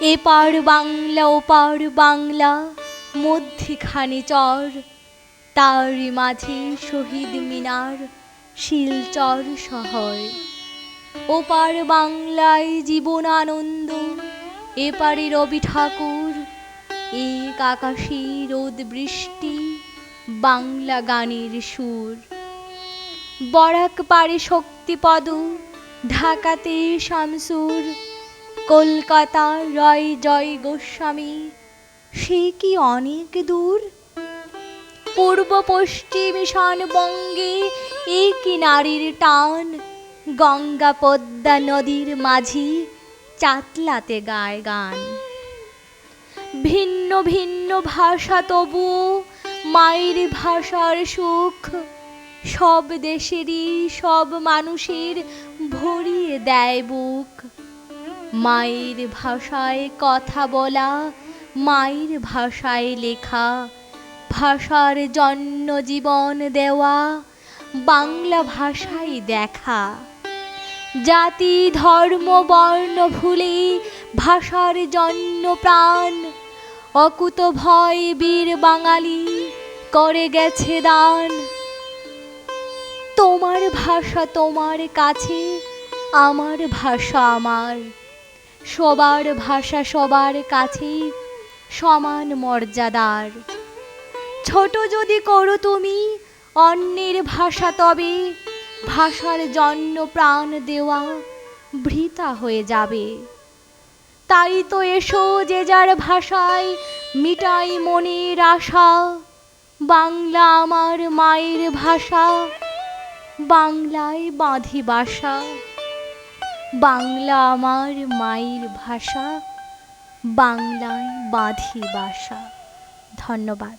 এপার বাংলা ওপার বাংলা, মধ্যিখানে চর। তারই মাঝে শহীদ মিনার, শিলচর শহর। ওপার বাংলায় জীবন আনন্দ এপারে রবি ঠাকুর। এক আকাশে রোদ বৃষ্টি, বাংলা গানের সুর। বরাক পারে শক্তিপদ, ঢাকাতে শামসুর। কলকাতা রয় জয় গোস্বামী, সে কি অনেক দূর? পূর্ব পশ্চিম ঈশান বঙ্গে এক নারীর টান, গঙ্গা পদ্মা নদীর মাঝি চাতলাতে গায় গান। ভিন্ন ভিন্ন ভাষা তবুও মায়ের ভাষার সুখ, সব দেশেরই সব মানুষের ভরিয়ে দেয় বুক। মায়ের ভাষায় কথা বলা, মায়ের ভাষায় লেখা, ভাষার জন্য জীবন দেওয়া, বাংলা ভাষায় দেখা। জাতি, ধর্ম, বর্ণ, ভুলে ভাষার জন্য প্রাণ, অকুত ভয় বীর বাঙালি করে গেছে দান। তোমার ভাষা তোমার কাছে, আমার ভাষা আমার। সবার ভাষা সবার কাছে সমান মর্যাদার। ছোট যদি করো তুমি অন্যের ভাষা তবে ভাষার জন্য প্রাণ দেওয়া বৃথা হয়ে যাবে। তাই তো এসো যে যার ভাষায় মিটাই মনের আশা। বাংলা আমার মায়ের ভাষা, বাংলায় বাঁধি বাসা। বাংলা আমার মায়ের ভাষা বাংলায় বাঁধি বাসা। ধন্যবাদ।